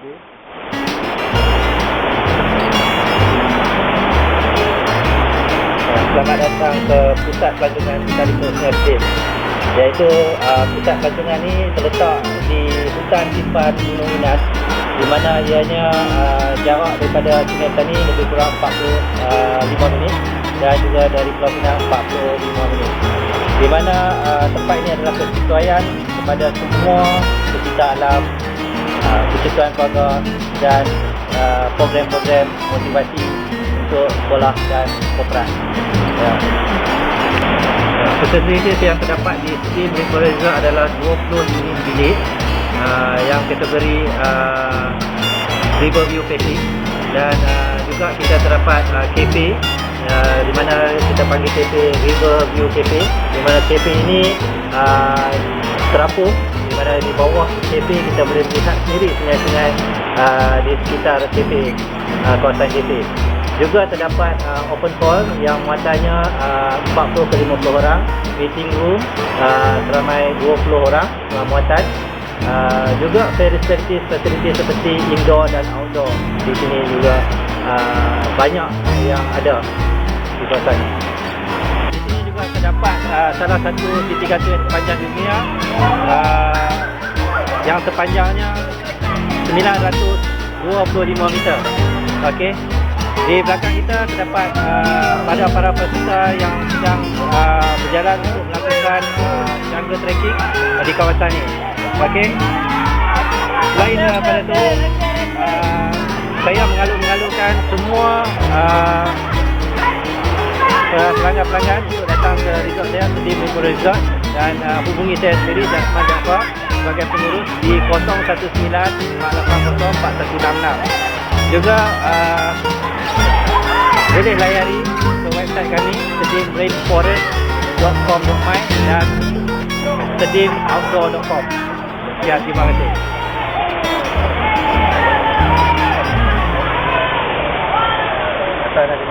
jadi ah, Selamat datang ke pusat pelancongan dari Kursus Tim iaitu uh, pusat pelancongan ini terletak di hutan simpan Gunung Inas di mana ianya uh, jarak daripada Sungai Tani lebih kurang 45 uh, minit dan juga dari Pulau Pinang 45 minit. Di mana uh, tempat ini adalah persesuaian kepada semua sekitar alam uh, persekutuan keluarga dan uh, program-program motivasi untuk sekolah dan korporat. Ya. Fasilitas yang terdapat di Steam River Resort adalah 20 unit bilik uh, yang kategori uh, River View Facing dan uh, juga kita terdapat uh, cafe uh, di mana kita panggil cafe River View Cafe di mana cafe ini uh, terapung mana di bawah cafe kita boleh melihat sendiri sungai-sungai uh, di sekitar cafe uh, kawasan cafe juga terdapat uh, open call yang muatannya uh, 40 ke 50 orang meeting room uh, seramai 20 orang uh, muatan. Uh, juga facilities facilities seperti indoor dan outdoor. Di sini juga uh, banyak yang ada di kawasan. ini uh, salah satu titik katu yang terpanjang dunia uh, yang sepanjangnya 925 meter okey di belakang kita terdapat uh, pada para peserta yang sedang uh, berjalan untuk melakukan uh, jungle trekking uh, di kawasan ini. Okey. Selain daripada itu, uh, saya mengalu-mengalukan semua uh, pelanggan-pelanggan untuk datang ke resort saya, Sedim River Resort dan uh, hubungi saya sendiri dan Ahmad Jaafar sebagai pengurus di 019 480 Juga uh, boleh layari ke website kami sedimrainforest.com.my dan sedimoutdoor.com Ya, terima kasih. Terima kasih.